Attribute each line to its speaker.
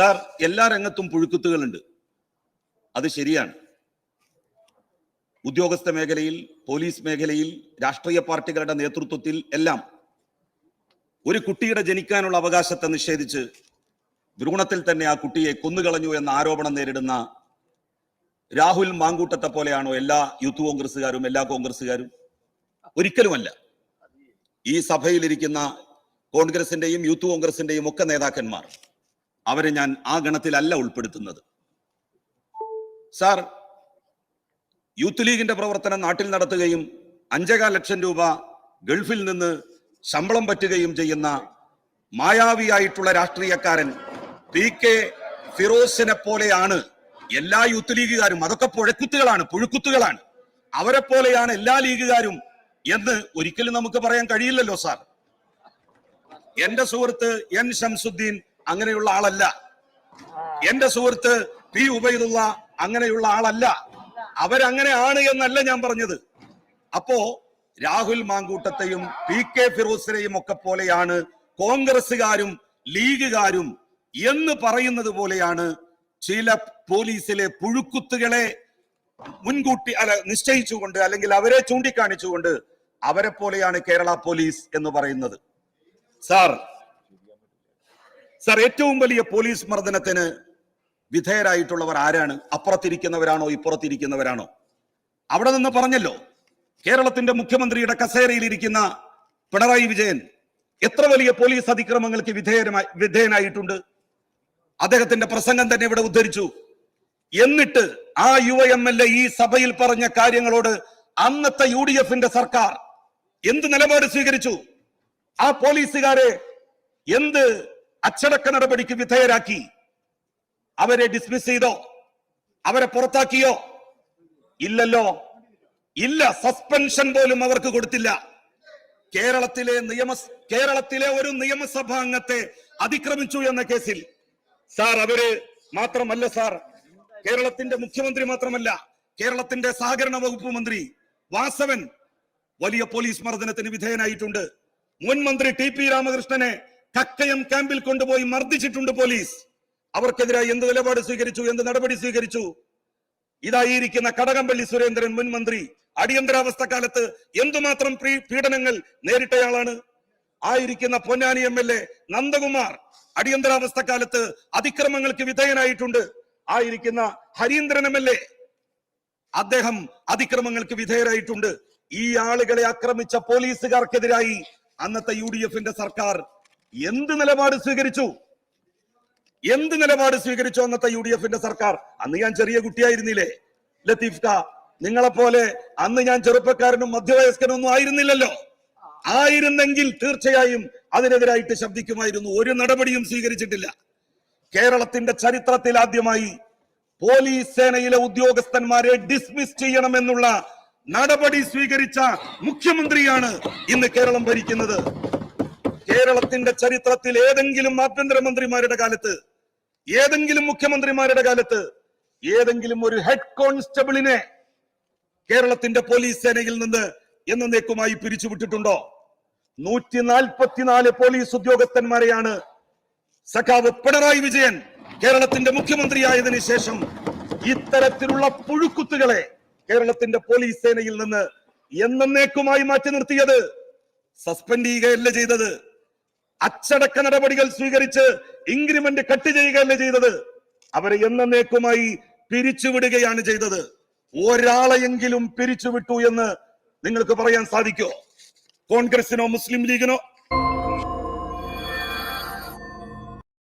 Speaker 1: Sir എല്ലാ രംഗത്തും പുഴുക്കുത്തുകളുണ്ട്. അത് ശരിയാണ്. ഉദ്യോഗസ്ഥ മേഖലയിൽ പോലീസ് മേഖലയിൽ രാഷ്ട്രീയ പാർട്ടികളുടെ നേതൃത്വത്തിൽ എല്ലാം ഒരു കുട്ടിയുടെ ജനിക്കാനുള്ള അവകാശത്തെ നിഷേധിച്ച് ഭ്രൂണത്തിൽ തന്നെ ആ കുട്ടിയെ കൊന്നുകളഞ്ഞു എന്ന ആരോപണം നേരിടുന്ന രാഹുൽ മാങ്കൂട്ടത്തെ പോലെയാണോ എല്ലാ യൂത്ത് കോൺഗ്രസ്സുകാരും എല്ലാ കോൺഗ്രസ്സുകാരും? ഒരിക്കലുമല്ല. ഈ സഭയിലിരിക്കുന്ന കോൺഗ്രസിന്റെയും യൂത്ത് കോൺഗ്രസിന്റെയും ഒക്കെ നേതാക്കന്മാർ അവരെ ഞാൻ ആ ഗണത്തിലല്ല ഉൾപ്പെടുത്തുന്നത്. സാർ യൂത്ത് ലീഗിന്റെ പ്രവർത്തനം നാട്ടിൽ നടത്തുകയും അഞ്ചേകാൽ ലക്ഷം രൂപ ഗൾഫിൽ നിന്ന് ശമ്പളം പറ്റുകയും ചെയ്യുന്ന മായാവിയായിട്ടുള്ള രാഷ്ട്രീയക്കാരൻ പി കെ ഫിറോസിനെ പോലെയാണ് എല്ലാ യൂത്ത് ലീഗുകാരും. അതൊക്കെ പുഴക്കുത്തുകളാണ് പുഴുക്കുത്തുകളാണ്. അവരെ പോലെയാണ് എല്ലാ ലീഗുകാരും എന്ന് ഒരിക്കലും നമുക്ക് പറയാൻ കഴിയില്ലല്ലോ സാർ. എന്റെ സുഹൃത്ത് എൻ ഷംസുദ്ദീൻ അങ്ങനെയുള്ള ആളല്ല. എന്റെ സുഹൃത്ത് പി ഉബൈദുള്ള അങ്ങനെയുള്ള ആളല്ല. അവരങ്ങനെ ആണ് എന്നല്ല ഞാൻ പറഞ്ഞത്. അപ്പോ രാഹുൽ മാങ്കൂട്ടത്തെയും പി കെ ഫിറോസിനെയും ഒക്കെ പോലെയാണ് കോൺഗ്രസുകാരും ലീഗുകാരും എന്ന് പറയുന്നത് പോലെയാണ് ചില പോലീസിലെ പുഴുക്കുത്തുകളെ മുൻകൂട്ടി അല്ല നിശ്ചയിച്ചുകൊണ്ട് അല്ലെങ്കിൽ അവരെ ചൂണ്ടിക്കാണിച്ചുകൊണ്ട് അവരെ പോലെയാണ് കേരള പോലീസ് എന്ന് പറയുന്നത്. സാർ സാർ ഏറ്റവും വലിയ പോലീസ് മർദ്ദനത്തിന് വിധേയരായിട്ടുള്ളവർ ആരാണ്? അപ്പുറത്തിരിക്കുന്നവരാണോ ഇപ്പുറത്തിരിക്കുന്നവരാണോ? അവിടെ നിന്ന് പറഞ്ഞല്ലോ കേരളത്തിന്റെ മുഖ്യമന്ത്രിയുടെ കസേരയിൽ ഇരിക്കുന്ന പിണറായി വിജയൻ എത്ര വലിയ പോലീസ് അതിക്രമങ്ങൾക്ക് വിധേയമായി വിധേയനായിട്ടുണ്ട്? അദ്ദേഹത്തിന്റെ പ്രസംഗം തന്നെ ഇവിടെ ഉദ്ധരിച്ചു. എന്നിട്ട് ആ യുവ എം എൽ എ ഈ സഭയിൽ പറഞ്ഞ കാര്യങ്ങളോട് അന്നത്തെ യു ഡി എഫിന്റെ സർക്കാർ എന്ത് നിലപാട് സ്വീകരിച്ചു? ആ പോലീസുകാരെ എന്ത് അച്ചടക്ക നടപടിക്ക് വിധേയരാക്കി. അവരെ ഡിസ്മിസ് ചെയ്തോ? അവരെ പുറത്താക്കിയോ? ഇല്ലല്ലോ. ഇല്ല സസ്പെൻഷൻ പോലും അവർക്ക് കൊടുത്തില്ല. കേരളത്തിലെ നിയമ കേരളത്തിലെ ഒരു നിയമസഭാ അംഗത്തെ അതിക്രമിച്ചു എന്ന കേസിൽ. സാർ അവർ മാത്രമല്ല സാർ. കേരളത്തിന്റെ മുഖ്യമന്ത്രി മാത്രമല്ല കേരളത്തിന്റെ സഹകരണ വകുപ്പ് മന്ത്രി വാസവൻ വലിയ പോലീസ് മർദ്ദനത്തിന് വിധേയനായിട്ടുണ്ട്. മുൻ മന്ത്രി ടി പി രാമകൃഷ്ണനെ കക്കയം ക്യാമ്പിൽ കൊണ്ടുപോയി മർദ്ദിച്ചിട്ടുണ്ട് പോലീസ്. അവർക്കെതിരായി എന്ത് നിലപാട് സ്വീകരിച്ചു എന്ത് നടപടി സ്വീകരിച്ചു? ഇതായിരിക്കുന്ന കടകംപള്ളി സുരേന്ദ്രൻ മുൻ മന്ത്രി. അടിയന്തരാവസ്ഥ കാലത്ത് എന്തുമാത്രം പീഡനങ്ങൾ നേരിട്ടയാളാണ്? ആയിരിക്കുന്ന Ponnani M L A Nandakumar അടിയന്തരാവസ്ഥ കാലത്ത് അതിക്രമങ്ങൾക്ക് വിധേയനായിട്ടുണ്ട്. ആയിരിക്കുന്ന ഹരീന്ദ്രൻ എം എൽ എ അദ്ദേഹം അതിക്രമങ്ങൾക്ക് വിധേയരായിട്ടുണ്ട്. ഈ ആളുകളെ ആക്രമിച്ച പോലീസുകാർക്കെതിരായി അന്നത്തെ യു സർക്കാർ എന്ത് നിലപാട് സ്വീകരിച്ചു? എന്ത് നിലപാട് സ്വീകരിച്ചു അന്നത്തെ യു ഡി എഫിന്റെ സർക്കാർ? അന്ന് ഞാൻ ചെറിയ കുട്ടിയായിരുന്നില്ലേ? ലത്തീഫ് ഖാ നിങ്ങളെപ്പോലെ അന്ന് ഞാൻ ചെറുപ്പക്കാരനും മധ്യവയസ്കനും ഒന്നും ആയിരുന്നില്ലല്ലോ. ആയിരുന്നെങ്കിൽ തീർച്ചയായും അതിനെതിരായിട്ട് ശബ്ദിക്കുമായിരുന്നു. ഒരു നടപടിയും സ്വീകരിച്ചിട്ടില്ല. കേരളത്തിന്റെ ചരിത്രത്തിൽ ആദ്യമായി പോലീസ് സേനയിലെ ഉദ്യോഗസ്ഥന്മാരെ ഡിസ്മിസ് ചെയ്യണമെന്നുള്ള നടപടി സ്വീകരിച്ച മുഖ്യമന്ത്രിയാണ് ഇന്ന് കേരളം ഭരിക്കുന്നത്. കേരളത്തിന്റെ ചരിത്രത്തിൽ ഏതെങ്കിലും ആഭ്യന്തരമന്ത്രിമാരുടെ കാലത്ത് ഏതെങ്കിലും മുഖ്യമന്ത്രിമാരുടെ കാലത്ത് ഏതെങ്കിലും ഒരു ഹെഡ് കോൺസ്റ്റബിളിനെ കേരളത്തിന്റെ പോലീസ് സേനയിൽ നിന്ന് എന്നേക്കുമായി പിരിച്ചുവിട്ടിട്ടുണ്ടോ? നൂറ്റി നാൽപ്പത്തിനാല് പോലീസ് ഉദ്യോഗസ്ഥന്മാരെയാണ് സഖാവ് പിണറായി വിജയൻ കേരളത്തിന്റെ മുഖ്യമന്ത്രിയായതിനു ശേഷം ഇത്തരത്തിലുള്ള പുഴുക്കുത്തുകളെ കേരളത്തിന്റെ പോലീസ് സേനയിൽ നിന്ന് എന്നേക്കുമായി മാറ്റി നിർത്തിയത് സസ്പെൻഡ് ചെയ്യുകയല്ല ചെയ്തത്. അച്ചടക്ക നടപടികൾ സ്വീകരിച്ച് ഇൻക്രിമെന്റ് കട്ട് ചെയ്യുകയല്ല ചെയ്തത്? അവരെ എന്നേക്കുമായി പിരിച്ചുവിടുകയാണ് ചെയ്തത്. ഒരാളെയെങ്കിലും പിരിച്ചുവിട്ടു എന്ന് നിങ്ങൾക്ക് പറയാൻ സാധിക്കോ കോൺഗ്രസിനോ മുസ്ലിം ലീഗിനോ?